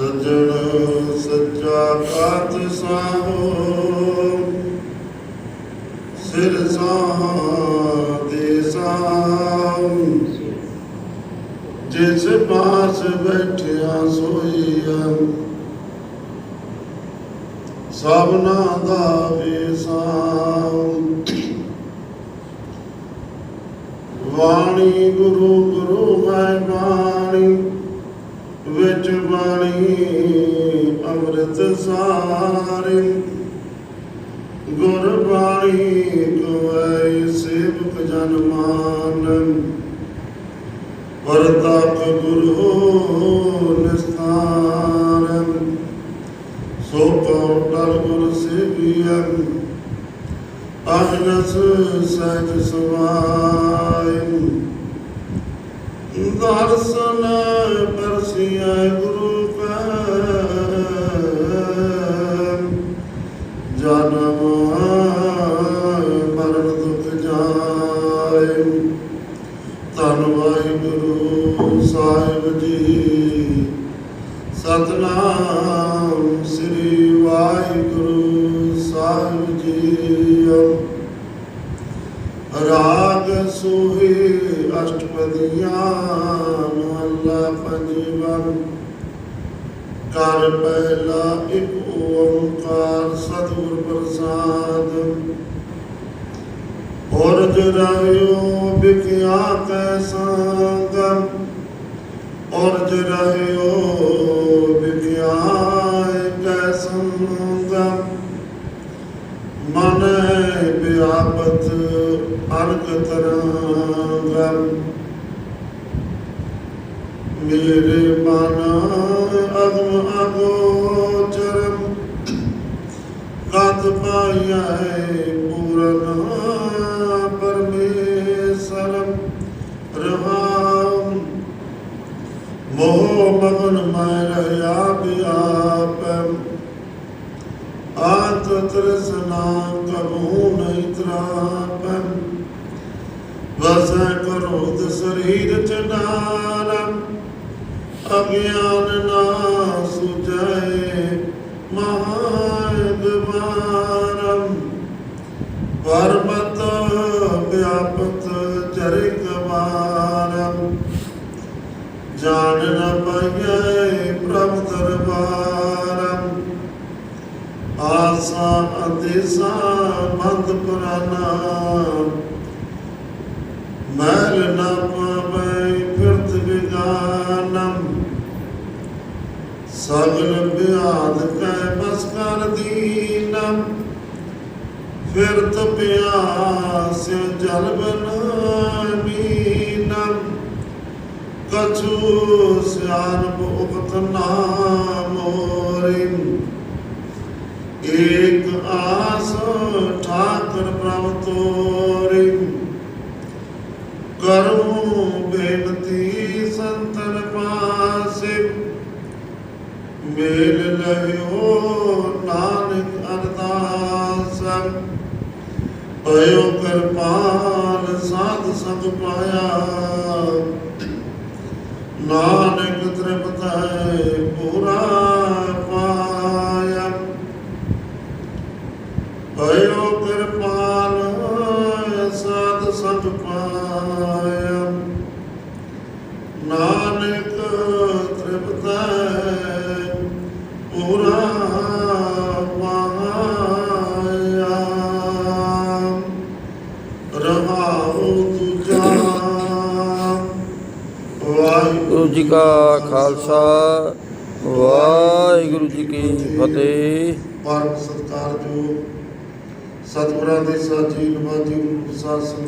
ਸਜਣ ਸੱਚਾ ਕਾਤ ਸਾਹੋ ਸਿਰ ਦੇ ਸਾਮ ਜਿਸ ਪਾਸ ਬੈਠਿਆ ਸੋਈਆ ਸਭਨਾ ਦਾ ਵੇਸਾਮ ਵਾਣੀ ਗੁਰੂ ਗੁਰੂ ਮੈਂ ਬਾਣੀ ਵਿੱਚ ਬਾਣੀ ਅੰਮ੍ਰਿਤ ਸਾਰੇ। ਗੁਰ ਬਾਣੀ ਕੋਇ ਸੇਵਕ ਜਨ ਮਾਨ। ਵਰਤਕ ਗੁਰੂ ਨਿਸਤਾਰਨ ਸੋ ਕਉ ਟਲ ਗੁਰ ਸੇਵੀਅਨ ਅਹਨਸ ਸਹਿਜ ਸੁਭਾਇ ਦਰਸ਼ਨ ਪਰਸਿਆ ਗੁਰੂ ਕਾ ਜਨਮ ਮਰਨ ਦੁਖ ਜਾਏ। ਧੰਨ ਵਾਹਿਗੁਰੂ ਸਾਹਿਬ ਜੀ। ਸਤਨਾਮ ਰਾਗ ਸੋਹੇ ਅਸ਼ਟਪਦੀਆਂ ਮਹੱਲਾ ਪੰਜਵਨ ਕਰ ਪਹਿਲਾ ਇੱਕ ਓੰਕਾਰ ਸਤਿਗੁਰ ਪ੍ਰਸਾਦ। ਔਰ ਜਰਾਇਓ ਬਿਕਿਆ ਕੈ ਸੰਗਮ। ਔਰ ਜਰਾਇਓ ਬਿਕਿਆ ਕੈ ਸੰਗਮ। ਮਨ ਵਿਆਪਤ ਅਰਗ ਤਰੰਗਮ ਮੇਰੇ ਮਨ ਅਗਮ ਅਗੋਚਰਮ ਗਤ ਪਾਇਆ ਪੂਰਨ ਪਰਮੇਸ਼ਰਮ ਰਹਾਮ ਮੋਹ ਮਗਨ ਮੈਂ ਰਹਾ ਵਿਆਪਮ ਆਤ ਤ੍ਰਿਸ਼ਨਾ ਕਬੂ ਨਹੀਂ ਤਰਾਪਮ ਵਸੈ ਕਰੋਦ ਸਰੀਰ ਚਨਾਰਮ ਅਗਿਆਨ ਨਾ ਸੁਜੈ ਮਹਾਇਦ ਮਾਰਮ ਪਰਮਤ ਵਿਆਪਤ ਚਰਿ ਕਮਾਰਮ ਜਾਣ ਨ ਪਈਐ ਪ੍ਰਭ ਦਰਬਾਰਮ ਆਸਾ ਅਤਿਸਾ ਮੰਦ ਪੁਰਾਨਾ ਮੈਲ ਨ ਪਾਵੈ ਫਿਰਤ ਵਿਗਾਨਮ ਸਗਲ ਬਿਆਦ ਕੈ ਬਸ ਕਰ ਦੀਨਮ ਫਿਰਤ ਪਿਆਸ ਜਲ ਬਨ ਮੀਨਮ ਕਛੂ ਸਿਆਨ ਉਪਤ ਨਾਮ ਮੋਰਿਮ ਏਕ ਆਸ ਠਾਕਰ ਪ੍ਰਭ ਤੋਰਿਮ ਕਰੂੰ ਬੇਨਤੀ ਸੰਤਨ ਪਾਸੇ, ਮੇਲ ਲਹਿਓ ਨਾਨਕ ਅਰਦਾਸ। ਪਇਓ ਕਿਰਪਾਲ ਸਾਧ ਸੰਗ ਪਾਇਆ, ਨਾਨਕ ਤ੍ਰਿਪਤ ਪੂਰਾ ਰਹਾਉ ਤੁਜਾ। ਵਾਹਿਗੁਰੂ ਗੁਰੂ ਜੀ ਕਾ ਖਾਲਸਾ ਵਾਹਿਗੁਰੂ ਜੀ ਕੀ ਫਤਿਹ। ਪਰਮ ਸਤਕਾਰ ਜੋ ਸਤਿਗੁਰਾਂ ਦੇ ਸਾਜੀ ਨਵਾਜੀ ਗੁਰੂ ਪ੍ਰਸਾਦ ਸਿੰਘ